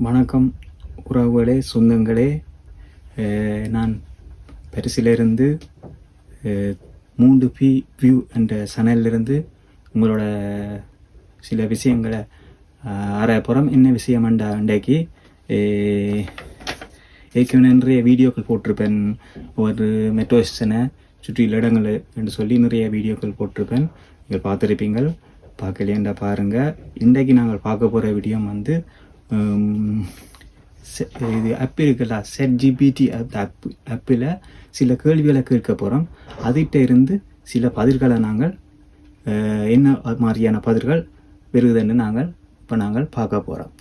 வணக்கம் உறவுகளே சொந்தங்களே. நான் பரிசிலிருந்து மூன்று பி வியூ என்ற சேனலிருந்து உங்களோட சில விஷயங்களை அஹ், ஆராய போகிறோம் என்ன விஷயம் இன்றைக்கு ஏற்கனவே நிறைய வீடியோக்கள் போட்டிருப்பேன். ஒரு மெட்ரோ ஸ்டேஷனை சுற்றியுள்ள இடங்கள் என்று சொல்லி நிறைய வீடியோக்கள் போட்டிருப்பேன். நீங்கள் பார்த்துருப்பீங்கள். பார்க்கலையேண்டா பாருங்கள் இன்றைக்கு நாங்கள் பார்க்க போகிற வீடியோ வந்து Um, இது ஆப் இருக்குல்ல செட் ஜிபிடி அந்த ஆப் ஆப்பில் சில கேள்விகளை கேட்க போகிறோம் அதுகிட்ட இருந்து சில பதில்களை நாங்கள் என்ன மாதிரியான பதில்கள் பெறுகுதுன்னு நாங்கள் இப்போ நாங்கள் பார்க்க போகிறோம்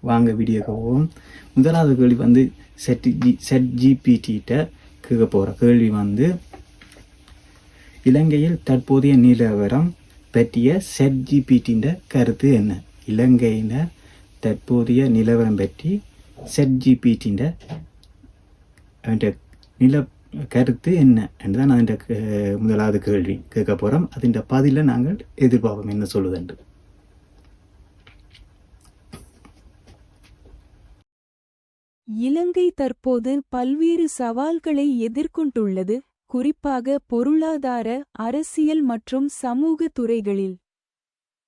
வாங்க வீடியோக்கு போவோம். முதலாவது கேள்வி வந்து செட் ஜி செட் ஜிபிடிகிட்ட கேட்க போகிற கேள்வி வந்து இலங்கையில் தற்போதைய நிலவரம் பற்றிய செட் ஜிபிடின்ற கருத்து என்ன? இலங்கையில் தற்போதைய நிலவரம் பற்றி செட் ஜிபிடின்ற நில கருத்து என்ன என்றுதான் நான் முதலாவது கேள்வி கேட்க போகிறோம் அதன் பதில நாங்கள் எதிர்பார்ப்போம் என்ன சொல்லுதென்று இலங்கை தற்போது பல்வேறு சவால்களை எதிர்கொண்டுள்ளது. குறிப்பாக பொருளாதார அரசியல் மற்றும் சமூக துறைகளில்.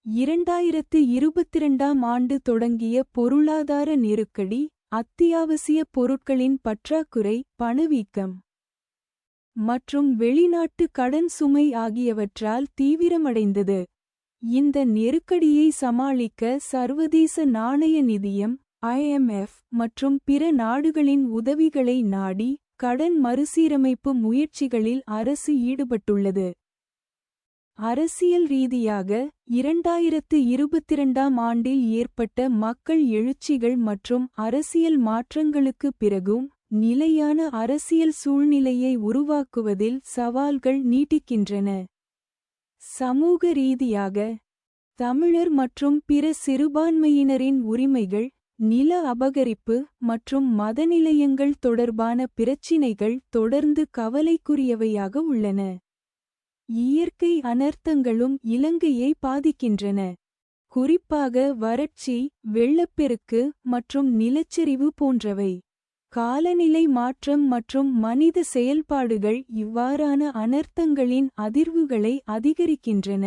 இரண்டாயிரத்து இருபத்திரண்டாம் ஆண்டு தொடங்கிய பொருளாதார நெருக்கடி அத்தியாவசிய பொருட்களின் பற்றாக்குறை பணவீக்கம் மற்றும் வெளிநாட்டு கடன் சுமை ஆகியவற்றால் தீவிரமடைந்தது. இந்த நெருக்கடியை சமாளிக்க சர்வதேச நாணய நிதியம் ஐஎம்எஃப் மற்றும் பிற நாடுகளின் உதவிகளை நாடி கடன் மறுசீரமைப்பு முயற்சிகளில் அரசு ஈடுபட்டுள்ளது. அரசியல் ரீதியாக இரண்டாயிரத்து இருபத்திரண்டாம் ஆண்டில் ஏற்பட்ட மக்கள் எழுச்சிகள் மற்றும் அரசியல் மாற்றங்களுக்குப் பிறகும் நிலையான அரசியல் சூழ்நிலையை உருவாக்குவதில் சவால்கள் நீட்டிக்கின்றன. சமூக ரீதியாக தமிழர் மற்றும் பிற சிறுபான்மையினரின் உரிமைகள் நில அபகரிப்பு மற்றும் மதநிலையங்கள் தொடர்பான பிரச்சினைகள் தொடர்ந்து கவலைக்குரியவையாக உள்ளன. இயற்கை அனர்த்தங்களும் இலங்கையை பாதிக்கின்றன. குறிப்பாக வறட்சி வெள்ளப்பெருக்கு மற்றும் நிலச்சரிவு போன்றவை. காலநிலை மாற்றம் மற்றும் மனித செயல்பாடுகள் இவ்வாறான அனர்த்தங்களின் அதிர்வுகளை அதிகரிக்கின்றன.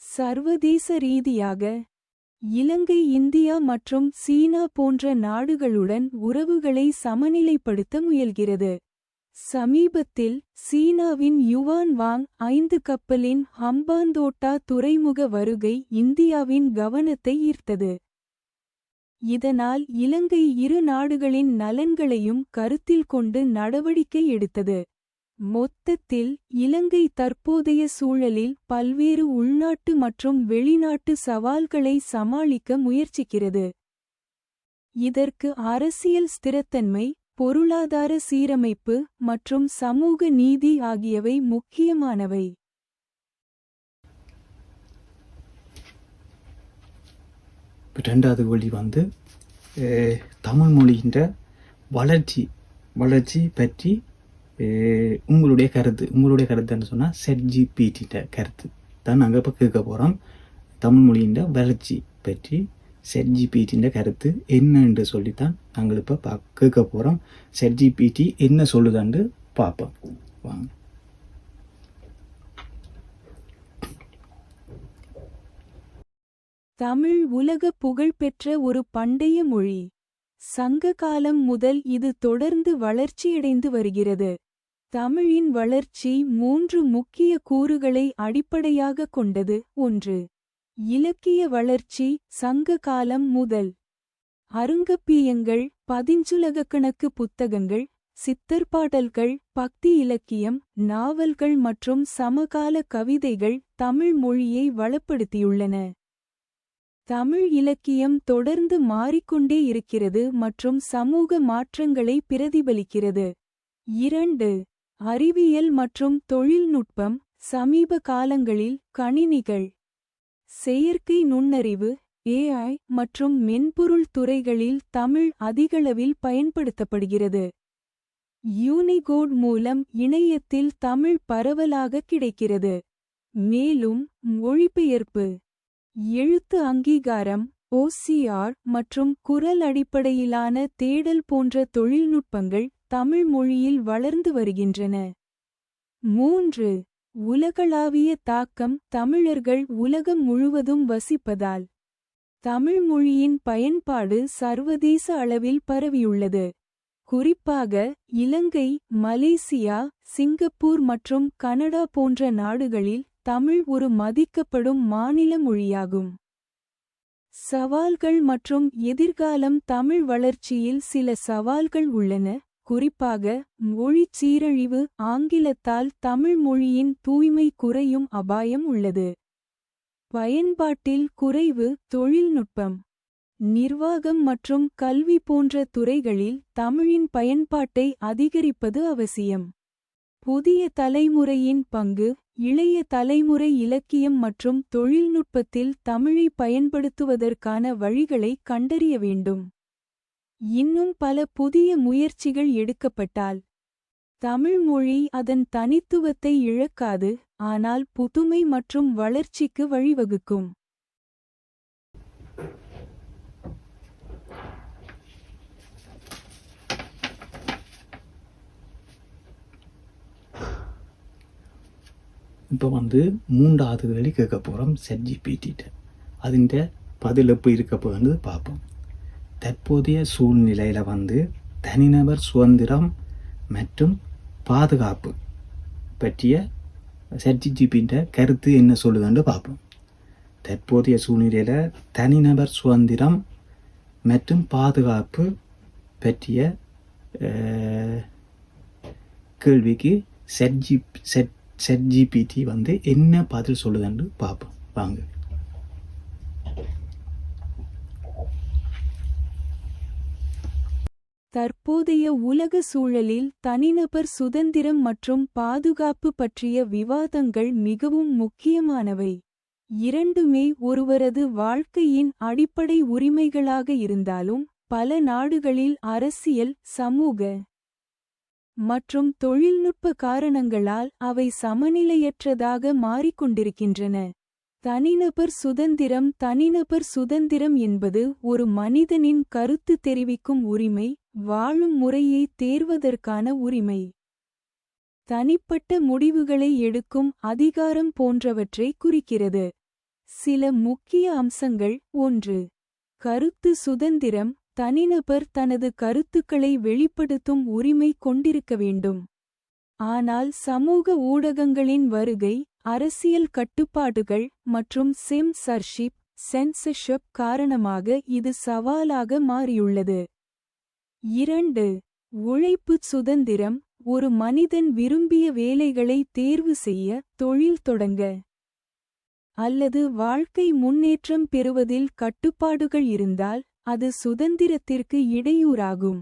சர்வதேச ரீதியாக இலங்கை இந்தியா மற்றும் சீனா போன்ற நாடுகளுடன் உறவுகளை சமநிலைப்படுத்த முயல்கிறது. சமீபத்தில் சீனாவின் யுவான் வாங் ஐந்து கப்பலின் ஹம்பாந்தோட்டா துறைமுக வருகை இந்தியாவின் கவனத்தை ஈர்த்தது. இதனால் இலங்கை இரு நாடுகளின் நலன்களையும் கருத்தில் கொண்டு நடவடிக்கை எடுத்தது. மொத்தத்தில் இலங்கை தற்போதைய சூழலில் பல்வேறு உள்நாட்டு மற்றும் வெளிநாட்டு சவால்களை சமாளிக்க முயற்சிக்கிறது. இதற்கு அரசியல் ஸ்திரத்தன்மை பொருளாதார சீரமைப்பு மற்றும் சமூக நீதி ஆகியவை முக்கியமானவை. ரெண்டாவது கேள்வி வந்து தமிழ் மொழியின் வளர்ச்சி வளர்ச்சி பற்றி உங்களுடைய கருத்து உங்களுடைய கருத்துன்னு சொன்னால் செட் ஜிபிடின்ற கருத்து. தான் நாங்கள் இப்போ கேட்க போகிறோம் தமிழ் மொழியின் வளர்ச்சி பற்றி. செட் ஜிபிடின்ற கருத்து என்னன்னு சொல்லித்தான் நாங்கள் இப்போ பா கேட்க போகிறோம் செட் ஜிபிடி என்ன சொல்லுதான்னு பார்ப்போம். வாங்க. தமிழ் உலக புகழ்பெற்ற ஒரு பண்டைய மொழி. சங்க காலம் முதல் இது தொடர்ந்து வளர்ச்சியடைந்து வருகிறது. தமிழின் வளர்ச்சி மூன்று முக்கிய கூறுகளை அடிப்படையாக கொண்டது ஒன்று. இலக்கிய வளர்ச்சி சங்க காலம் முதல். அருங்கப்பியங்கள் பதிஞ்சுலகக்கணக்கு புத்தகங்கள் சித்தர்பாடல்கள் பக்தி இலக்கியம் நாவல்கள் மற்றும் சமகால கவிதைகள் தமிழ் மொழியை வளப்படுத்தியுள்ளன. தமிழ் இலக்கியம் தொடர்ந்து மாறிக்கொண்டே இருக்கிறது மற்றும் சமூக மாற்றங்களை பிரதிபலிக்கிறது. இரண்டு அறிவியல் மற்றும் தொழில்நுட்பம் சமீப காலங்களில் கணினிகள். செயற்கை நுண்ணறிவு ஏஐ மற்றும் மென்பொருள் துறைகளில் தமிழ் அதிகளவில் பயன்படுத்தப்படுகிறது யூனிகோட் மூலம் இணையத்தில் தமிழ் பரவலாக கிடைக்கிறது மேலும் மொழிபெயர்ப்பு எழுத்து அங்கீகாரம் ஓசிஆர் மற்றும் குரல் அடிப்படையிலான தேடல் போன்ற தொழில்நுட்பங்கள் தமிழ் மொழியில் வளர்ந்து வருகின்றன. மூன்று உலகளாவிய தாக்கம் தமிழர்கள் உலகம் முழுவதும் வசிப்பதால். தமிழ் மொழியின் பயன்பாடு சர்வதேச அளவில் பரவியுள்ளது. குறிப்பாக இலங்கை மலேசியா சிங்கப்பூர் மற்றும் கனடா போன்ற நாடுகளில் தமிழ் ஒரு மதிக்கப்படும் மாநில மொழியாகும். சவால்கள் மற்றும் எதிர்காலம் தமிழ் வளர்ச்சியில் சில சவால்கள் உள்ளன. குறிப்பாக மொழிச் சீரழிவு ஆங்கிலத்தால் தமிழ் மொழியின் தூய்மை குறையும் அபாயம் உள்ளது. பயன்பாட்டில் குறைவு தொழில்நுட்பம். நிர்வாகம் மற்றும் கல்வி போன்ற துறைகளில் தமிழின் பயன்பாட்டை அதிகரிப்பது அவசியம். புதிய தலைமுறையின் பங்கு இளைய தலைமுறை இலக்கியம் மற்றும் தொழில்நுட்பத்தில் தமிழை பயன்படுத்துவதற்கான வழிகளை கண்டறிய வேண்டும். இன்னும் பல புதிய முயற்சிகள் எடுக்கப்பட்டால். தமிழ் மொழி அதன் தனித்துவத்தை இழக்காது ஆனால் புதுமை மற்றும் வளர்ச்சிக்கு வழிவகுக்கும். இப்போ வந்து மூன்றாவது கேள்வி கேட்க போகிறோம் செட்ஜிபிடிட்ட அதிண்ட பதில் எப்படி இருக்க போகுதுன்னு பார்ப்போம் தற்போதைய சூழ்நிலையில் வந்து தனிநபர் சுதந்திரம் மற்றும் பாதுகாப்பு பற்றிய சர்ஜிஜிபின்ற கருத்து என்ன சொல்லுதுன்னு பார்ப்போம். தற்போதைய சூழ்நிலையில் தனிநபர் சுதந்திரம் மற்றும் பாதுகாப்பு பற்றிய கேள்விக்கு செட்ஜி செட் செட்ஜிபிடி வந்து என்ன பதில் சொல்லுதுன்னு பார்ப்போம். வாங்க. தற்போதைய உலக சூழலில் தனிநபர் சுதந்திரம் மற்றும் பாதுகாப்பு பற்றிய விவாதங்கள் மிகவும் முக்கியமானவை. இரண்டுமே ஒருவரது வாழ்க்கையின் அடிப்படை உரிமைகளாக இருந்தாலும் பல நாடுகளில் அரசியல் சமூக மற்றும் தொழில்நுட்ப காரணங்களால் அவை சமநிலையற்றதாக மாறிக்கொண்டிருக்கின்றன. தனிநபர் சுதந்திரம் தனிநபர் சுதந்திரம் என்பது ஒரு மனிதனின் கருத்து தெரிவிக்கும் உரிமை வாழும் முறையை தேர்வதற்கான உரிமை. தனிப்பட்ட முடிவுகளை எடுக்கும் அதிகாரம் போன்றவற்றை குறிக்கிறது. சில முக்கிய அம்சங்கள் ஒன்று. கருத்து சுதந்திரம் தனிநபர் தனது கருத்துக்களை வெளிப்படுத்தும் உரிமை கொண்டிருக்க வேண்டும். ஆனால் சமூக ஊடகங்களின் வருகை அரசியல் கட்டுப்பாடுகள் மற்றும் சென்சார்ஷிப் சென்சர்ஷிப் காரணமாக இது சவாலாக மாறியுள்ளது. இரண்டு உழைப்பு சுதந்திரம் ஒரு மனிதன் விரும்பிய வேலைகளை தேர்வு செய்ய தொழில் தொடங்க அல்லது வாழ்க்கை முன்னேற்றம் பெறுவதில் கட்டுப்பாடுகள் இருந்தால் அது சுதந்திரத்திற்கு இடையூறாகும்.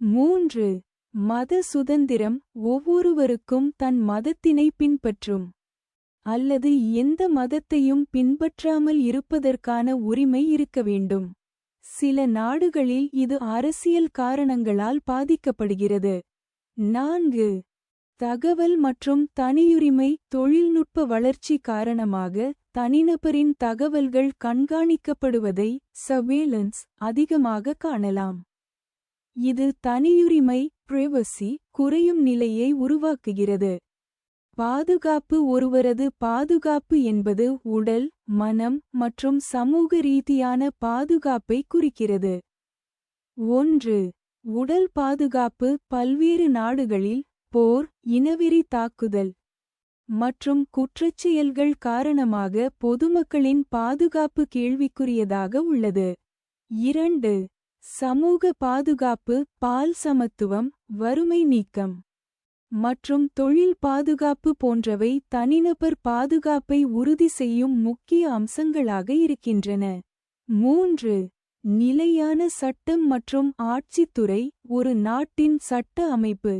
மூன்று மத சுதந்திரம் ஒவ்வொருவருக்கும் தன் மதத்தினை பின்பற்றும் அல்லது எந்த மதத்தையும் பின்பற்றாமல் இருப்பதற்கான உரிமை இருக்க வேண்டும். சில நாடுகளில் இது அரசியல் காரணங்களால் பாதிக்கப்படுகிறது. நான்கு தகவல் மற்றும் தனியுரிமை தொழில்நுட்ப வளர்ச்சி காரணமாக தனிநபரின் தகவல்கள் கண்காணிக்கப்படுவதை சர்வேலன்ஸ் அதிகமாக காணலாம். இது தனியுரிமை பிரைவசி குறையும் நிலையை உருவாக்குகிறது. பாதுகாப்பு ஒருவரது பாதுகாப்பு என்பது உடல் மனம் மற்றும் சமூக ரீதியான பாதுகாப்பை குறிக்கிறது. ஒன்று உடல் பாதுகாப்பு பல்வேறு நாடுகளில் போர் இனவெறி தாக்குதல் மற்றும் குற்றச்செயல்கள் காரணமாக பொதுமக்களின் பாதுகாப்பு கேள்விக்குரியதாக உள்ளது. இரண்டு சமூக பாதுகாப்பு பால் சமத்துவம் வறுமை நீக்கம் மற்றும் தொழில் பாதுகாப்பு போன்றவை தனிநபர் பாதுகாப்பை உறுதி செய்யும் முக்கிய அம்சங்களாக இருக்கின்றன. மூன்று நிலையான சட்டம் மற்றும் ஆட்சித்துறை ஒரு நாட்டின் சட்ட அமைப்பு.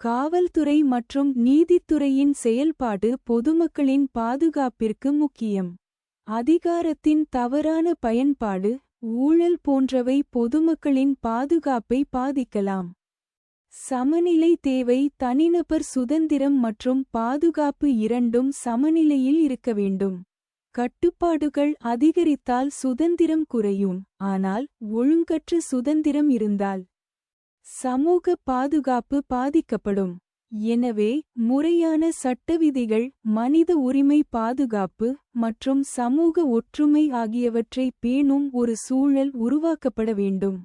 காவல்துறை மற்றும் நீதித்துறையின் செயல்பாடு பொதுமக்களின் பாதுகாப்பிற்கு முக்கியம். அதிகாரத்தின் தவறான பயன்பாடு ஊழல் போன்றவை பொதுமக்களின் பாதுகாப்பை பாதிக்கலாம். சமநிலை தேவை தனிநபர் சுதந்திரம் மற்றும் பாதுகாப்பு இரண்டும் சமநிலையில் இருக்க வேண்டும். கட்டுப்பாடுகள் அதிகரித்தால் சுதந்திரம் குறையும் ஆனால் ஒழுங்கற்ற சுதந்திரம் இருந்தால் சமூக பாதுகாப்பு பாதிக்கப்படும் எனவே முறையான சட்ட விதிகள் மனித உரிமை பாதுகாப்பு மற்றும் சமூக ஒற்றுமை ஆகியவற்றை பேணும் ஒரு சூழல் உருவாக்கப்பட வேண்டும்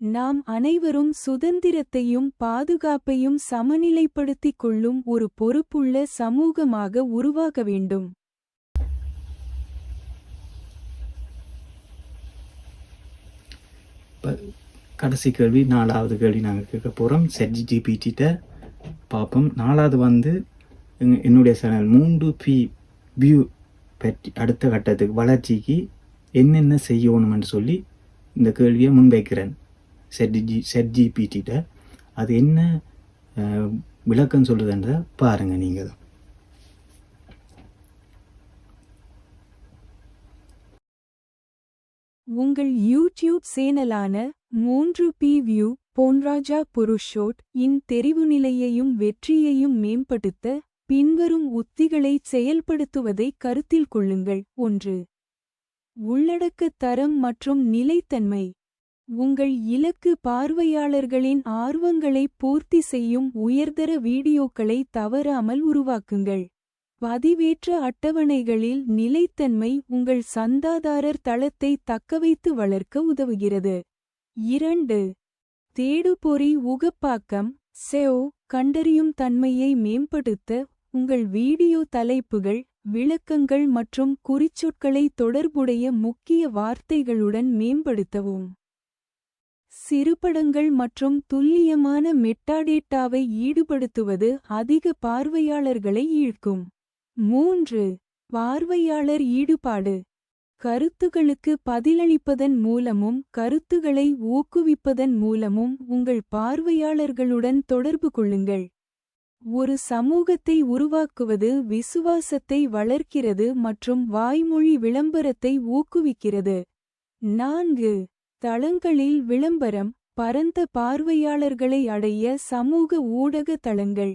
நாம் அனைவரும் சுதந்திரத்தையும் பாதுகாப்பையும் சமநிலைப்படுத்திக் கொள்ளும் ஒரு பொறுப்புள்ள சமூகமாக உருவாக வேண்டும். இப்போ கடைசி கேள்வி நாலாவது கேள்வி நாங்கள் கேட்க போகிறோம் செட் ஜிபிடிட்ட பார்ப்போம். நாலாவது வந்து என்னுடைய சேனல் மூன்று பி வியூ பற்றி அடுத்த கட்டத்துக்கு வளர்ச்சிக்கு என்னென்ன செய்யணும்னு சொல்லி இந்த கேள்வியை முன்வைக்கிறேன். செட்ஜி ஜி அது என்ன விளக்கம் சொல்லுதுன்ற பாருங்கள் நீங்கள் உங்கள் யூடியூப் சேனலான மூன்று பி வியூ பொன்ராஜா புருஷோட் இன் தெரிவு நிலையையும் வெற்றியையும் மேம்படுத்த பின்வரும் உத்திகளை செயல்படுத்துவதை கருத்தில் கொள்ளுங்கள். ஒன்று. உள்ளடக்க தரம் மற்றும் நிலைத்தன்மை. உங்கள் இலக்கு பார்வையாளர்களின் ஆர்வங்களை பூர்த்தி செய்யும் உயர்தர வீடியோக்களை தவறாமல் உருவாக்குங்கள். பதிவேற்ற அட்டவணைகளில் நிலைத்தன்மை உங்கள் சந்தாதாரர் தளத்தை தக்கவைத்து வளர்க்க உதவுகிறது. இரண்டு தேடுபொறி உகப்பாக்கம் செவ் கண்டறியும் தன்மையை மேம்படுத்த உங்கள் வீடியோ தலைப்புகள் விளக்கங்கள் மற்றும் குறிச்சொற்களை தொடர்புடைய முக்கிய வார்த்தைகளுடன் மேம்படுத்தவும். சிறுபடங்கள் மற்றும் துல்லியமான மெட்டாடேட்டாவை ஈடுபடுத்துவது அதிக பார்வையாளர்களை ஈர்க்கும். மூன்று பார்வையாளர் ஈடுபாடு. கருத்துகளுக்கு பதிலளிப்பதன் மூலமும் கருத்துகளை ஊக்குவிப்பதன் மூலமும் உங்கள் பார்வையாளர்களுடன் தொடர்பு கொள்ளுங்கள். ஒரு சமூகத்தை உருவாக்குவது விசுவாசத்தை வளர்க்கிறது மற்றும் வாய்மொழி விளம்பரத்தை ஊக்குவிக்கிறது. நான்கு தளங்களில் விளம்பரம் பரந்த பார்வையாளர்களை அடைய சமூக ஊடக தளங்கள்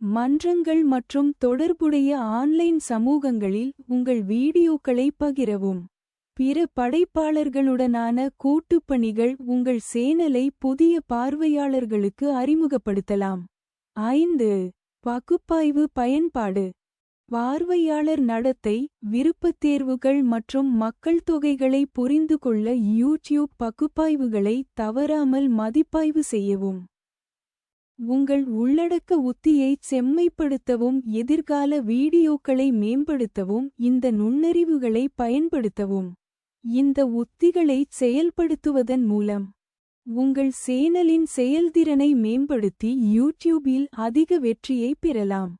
மன்றங்கள் மற்றும் தொடர்புடைய ஆன்லைன் சமூகங்களில் உங்கள் வீடியோக்களை பகிரவும். பிற படைப்பாளர்களுடனான கூட்டுப்பணிகள் உங்கள் சேனலை புதிய பார்வையாளர்களுக்கு அறிமுகப்படுத்தலாம். ஐந்து. பகுப்பாய்வு பயன்பாடு. பார்வையாளர் நடத்தை விருப்பத் தேர்வுகள் மற்றும் மக்கள் தொகைகளை புரிந்து கொள்ள யூடியூப் பகுப்பாய்வுகளை தவறாமல் மதிப்பாய்வு செய்யவும். உங்கள் உள்ளடக்க உத்தியைச் செம்மைப்படுத்தவும் எதிர்கால வீடியோக்களை மேம்படுத்தவும் இந்த நுண்ணறிவுகளை பயன்படுத்தவும். இந்த உத்திகளைச் செயல்படுத்துவதன் மூலம் உங்கள் சேனலின் செயல்திறனை மேம்படுத்தி யூடியூபில் அதிக வெற்றியை பெறலாம்.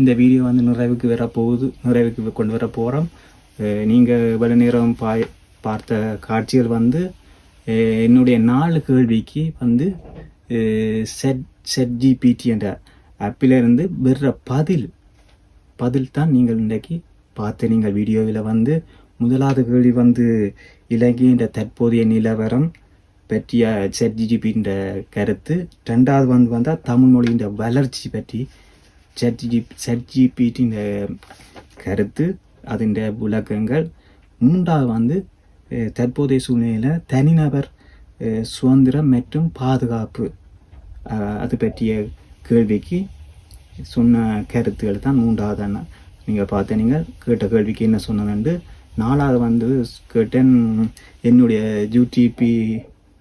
இந்த வீடியோ வந்து நிறைவுக்கு வர போகுது நிறைவுக்கு கொண்டு வர போகிறோம் நீங்கள் இவ்வளோ நேரம் பாய் பார்த்த காட்சிகள் வந்து என்னுடைய நாலு கேள்விக்கு வந்து செட் செட் ஜிபிடி என்ற ஆப்பிலிருந்து பெற பதில் பதில் தான் நீங்கள் இன்றைக்கு பார்த்து நீங்கள் வீடியோவில் வந்து முதலாவது கேள்வி வந்து இலங்கையின் தற்போதைய நிலவரம் பற்றிய செட் ஜிபின்ற கருத்து? ரெண்டாவது வந்து வந்தால் தமிழ் மொழியின் வளர்ச்சி பற்றி செட்ஜிபிடியின் கருத்து அதன் விளக்கங்கள். மூன்றாவது வந்து தற்போதைய சூழ்நிலையில் தனிநபர் சுதந்திரம் மற்றும் பாதுகாப்பு. அது பற்றிய கேள்விக்கு சொன்ன கருத்துக்கள் தான் மூன்றாவது என்ன நீங்கள் பார்த்த நீங்கள் கேட்ட கேள்விக்கு என்ன சொன்னதுண்டு நாலாவது வந்து கேட்டேன். என்னுடைய யூடிபி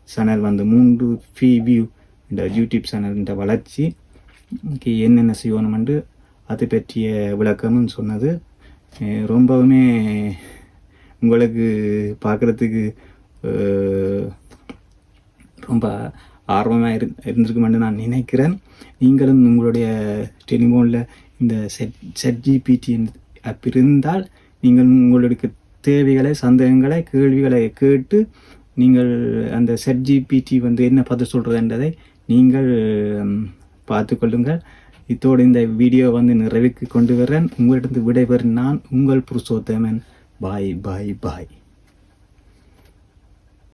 சேனல் வந்து மூன்று ஃபீ வியூ இந்த யூடியூப் சேனல்ன்ற வளர்ச்சி. என்னென்ன செய்யணுமென்று அது பற்றிய விளக்கமும் சொன்னது. ரொம்பவுமே உங்களுக்கு பார்க்குறதுக்கு ரொம்ப ஆர்வமாக இரு இருந்திருக்குமென்று நான் நினைக்கிறேன். நீங்களும் உங்களுடைய டெலிஃபோனில் இந்த செட் செட் ஜிபிடி ஆப் இருந்தால் நீங்கள் உங்களுக்கு தேவைகளை சந்தேகங்களை கேள்விகளை கேட்டு நீங்கள் அந்த செட் ஜிபிடி வந்து என்ன பதில் சொல்கிறதுன்றதை நீங்கள் பார்த்து கொள்ளுங்கள் இத்தோடு இந்த வீடியோ வந்து நிறைவுக்கு கொண்டு வரேன். உங்களிடந்து விடைபெறும் நான் உங்கள் புருஷோத்தமன். பாய் பாய் பாய்.